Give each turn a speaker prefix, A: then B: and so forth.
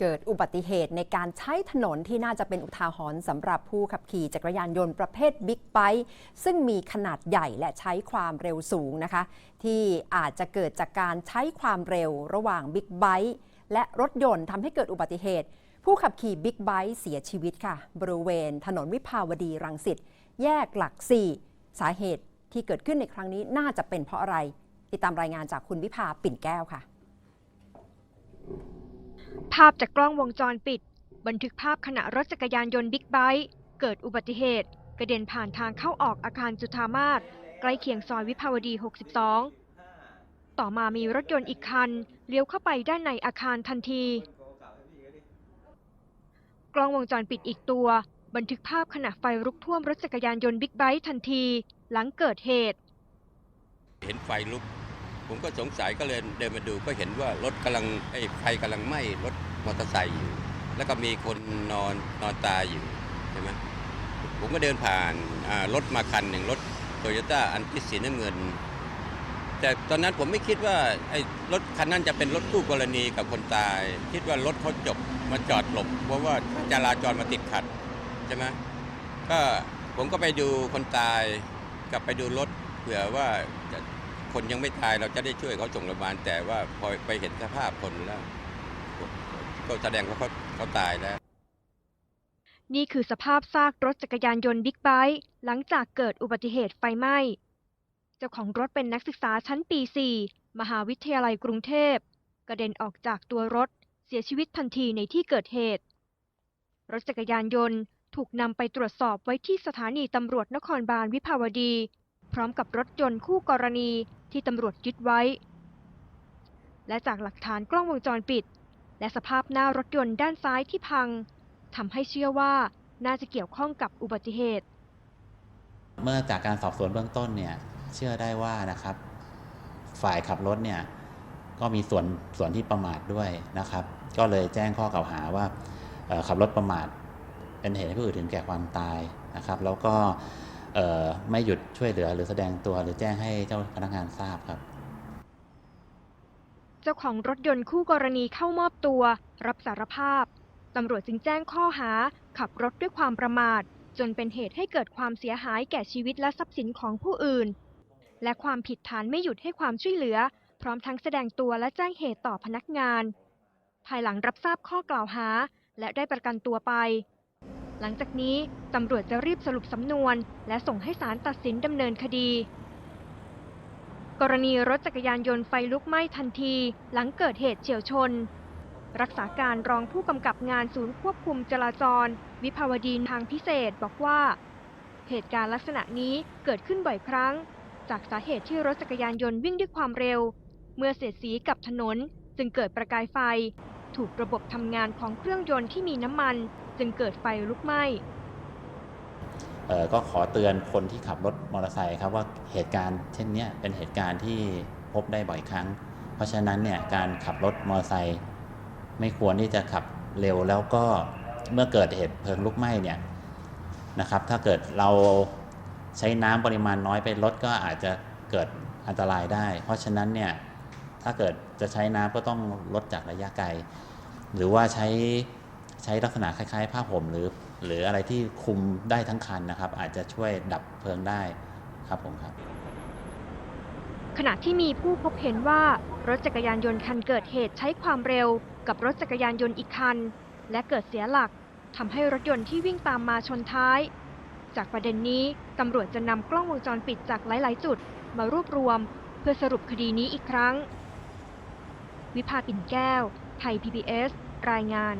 A: เกิดอุบัติเหตุในการใช้ถนนที่น่าจะเป็นอุทาหรณ์สำหรับผู้ขับขี่จักรยานยนต์ประเภทบิ๊กไบค์ซึ่งมีขนาดใหญ่และใช้ความเร็วสูงนะคะ ที่อาจจะเกิดจากการใช้ความเร็วระหว่างบิ๊กไบค์และรถยนต์ทำให้เกิดอุบัติเหตุ ผู้ขับขี่บิ๊กไบค์เสียชีวิตค่ะ บริเวณถนนวิภาวดีรังสิตแยกหลักสี่สาเหตุที่เกิดขึ้นในครั้งนี้น่าจะเป็นเพราะอะไร ติดตามรายงานจากคุณวิภาปิ่นแก้วค่ะ
B: ภาพจากกล้องวงจรปิด บันทึกภาพขณะรถจักรยานยนต์บิ๊กไบค์เกิดอุบัติเหตุ กระเด็นผ่านทางเข้าออกอาคารจุฑามาศใกล้เคียงซอยวิภาวดี 62 ต่อมามีรถยนต์อีกคัน เลี้ยวเข้าไปด้านในอาคารทันที กล้องวงจรปิดอีกตัว บันทึกภาพขณะไฟลุกท่วมรถจักรยานยนต์บิ๊กไบค์ทันที หลังเกิดเหตุ
C: เห็นไฟลุก ผมก็สงสัยก็เลยเดินมาดูก็เห็นว่ารถกำลังไอ้ไฟกำลังไหม้รถมอเตอร์ไซค์อยู่ แล้วก็มีคนนอนนอนตายอยู่ใช่ไหมผมก็เดินผ่านอ่ารถมาคันหนึ่งรถโตโยต้าอันที่สีน้ำเงิน แต่ตอนนั้นผมไม่คิดว่าไอ้รถคันนั้นจะเป็นรถคู่กรณีกับคนตาย คิดว่ารถเขาจบมาจอดหลบ เพราะว่าจราจรมาติดขัดใช่ไหมก็ผมก็ไปดูคนตาย กลับไปดูรถเผื่อว่าจะ คนยังไม่ตายเราจะได้ช่วยเขาส่งโรงพยาบาลแต่ว่าพอไปเห็นสภาพคนแล้วก็แสดงว่าเขาเขาตายแล้ว
B: นี่คือสภาพซากรถจักรยานยนต์บิ๊กไบค์หลังจากเกิดอุบัติเหตุไฟไหม้ เจ้าของรถเป็นนักศึกษาชั้นปี 4 มหาวิทยาลัยกรุงเทพ กระเด็นออกจากตัวรถเสียชีวิตทันทีในที่เกิดเหตุ รถจักรยานยนต์ถูกนำไปตรวจสอบไว้ที่สถานีตำรวจนครบาลวิภาวดี พร้อมกับรถยนต์คู่กรณีที่ตำรวจยึดไว้ และจากหลักฐานกล้องวงจรปิด และสภาพหน้ารถยนต์ด้านซ้ายที่พังทำให้เชื่อว่าน่าจะเกี่ยวข้องกับอุบัติเหตุ
D: เมื่อจากการสอบสวนเบื้องต้นเนี่ยเชื่อได้ว่านะครับ ฝ่ายขับรถเนี่ยก็มีส่วนส่วนที่ประมาทด้วยนะครับ ก็เลยแจ้งข้อกล่าวหาว่าขับรถประมาทเป็นเหตุให้ผู้อื่นถึงแก่ความตายนะครับ แล้วก็ ไม่หยุดช่วยเหลือหรือแสดงตัวหรือแจ้งให้เจ้าพนักงานทราบครับ
B: เจ้าของรถยนต์คู่กรณีเข้ามอบตัว รับสารภาพตำรวจจึงแจ้งข้อหา ขับรถด้วยความประมาท จนเป็นเหตุให้เกิดความเสียหายแก่ชีวิตและทรัพย์สินของผู้อื่น และความผิดฐานไม่หยุดให้ความช่วยเหลือ พร้อมทั้งแสดงตัวและแจ้งเหตุต่อพนักงาน ภายหลังรับทราบข้อกล่าวหา และได้ประกันตัวไป หลังจากนี้ตำรวจจะรีบสรุปสำนวน และส่งให้ศาลตัดสินดำเนินคดี กรณีรถจักรยานยนต์ไฟลุกไหม้ทันที หลังเกิดเหตุเฉียวชน รักษาการรองผู้กำกับงานศูนย์ควบคุมจราจร วิภาวดีทางพิเศษบอกว่า เหตุการณ์ลักษณะนี้เกิดขึ้นบ่อยครั้ง จากสาเหตุที่รถจักรยานยนต์วิ่งด้วยความเร็ว เมื่อเสียดสีกับถนนจึงเกิดประกายไฟ ถูกระบบทำงานของเครื่องยนต์ที่มีน้ำมัน จึงเกิดไฟลุกไหม้
D: ก็ขอเตือนคนที่ขับรถมอเตอร์ไซค์ครับว่าเหตุการณ์เช่นนี้เป็นเหตุการณ์ที่พบได้บ่อยครั้ง เพราะฉะนั้นเนี่ยการขับรถมอเตอร์ไซค์ไม่ควรที่จะขับเร็วแล้วก็เมื่อเกิดเหตุเพลิงลุกไหม้เนี่ยนะครับ ถ้าเกิดเราใช้น้ำปริมาณน้อยไปรถก็อาจจะเกิดอันตรายได้ เพราะฉะนั้นเนี่ยถ้าเกิดจะใช้น้ำก็ต้องลดจากระยะไกล หรือว่าใช้ ช้ลักษณะคล้าย ๆ ผ้าห่มหรือ หรืออะไรที่คุมได้ทั้งคันนะครับ อาจจะช่วยดับเพลิงได้ครับผมครับ
B: ขณะที่มีผู้พบเห็นว่ารถจักรยานยนต์คันเกิดเหตุใช้ความเร็ว กับรถจักรยานยนต์อีกคัน และเกิดเสียหลักทำให้รถยนต์ที่วิ่งตามมาชนท้าย จากประเด็นนี้ตำรวจจะนำกล้องวงจรปิดจากหลาย ๆ จุด มารวบรวม เพื่อสรุปคดีนี้อีกครั้ง วิภาปิ่นแก้ว ไทย PBS รายงาน